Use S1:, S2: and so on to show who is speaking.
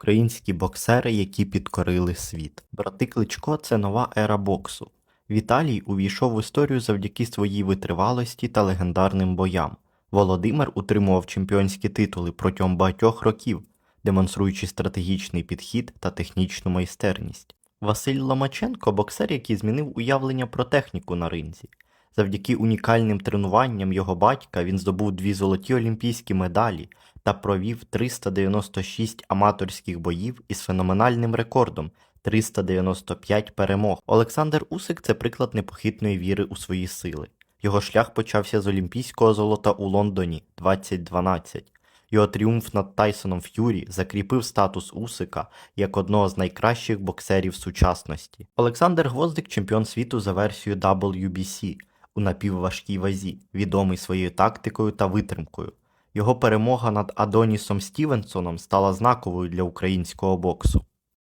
S1: Українські боксери, які підкорили світ. Брати Кличко це нова ера боксу. Віталій увійшов в історію завдяки своїй витривалості та легендарним боям. Володимир утримував чемпіонські титули протягом багатьох років, демонструючи стратегічний підхід та технічну майстерність. Василь Ломаченко боксер, який змінив уявлення про техніку на ринзі. Завдяки унікальним тренуванням його батька він здобув дві золоті олімпійські медалі та провів 396 аматорських боїв із феноменальним рекордом 395 перемог. Олександр Усик це приклад непохитної віри у свої сили. Його шлях почався з олімпійського золота у Лондоні 2012. Його тріумф над Тайсоном Ф'юрі закріпив статус Усика як одного з найкращих боксерів сучасності. Олександр Гвоздик чемпіон світу за версією WBC напівважкій вазі, відомий своєю тактикою та витримкою. Його перемога над Адонісом Стівенсоном стала знаковою для українського боксу.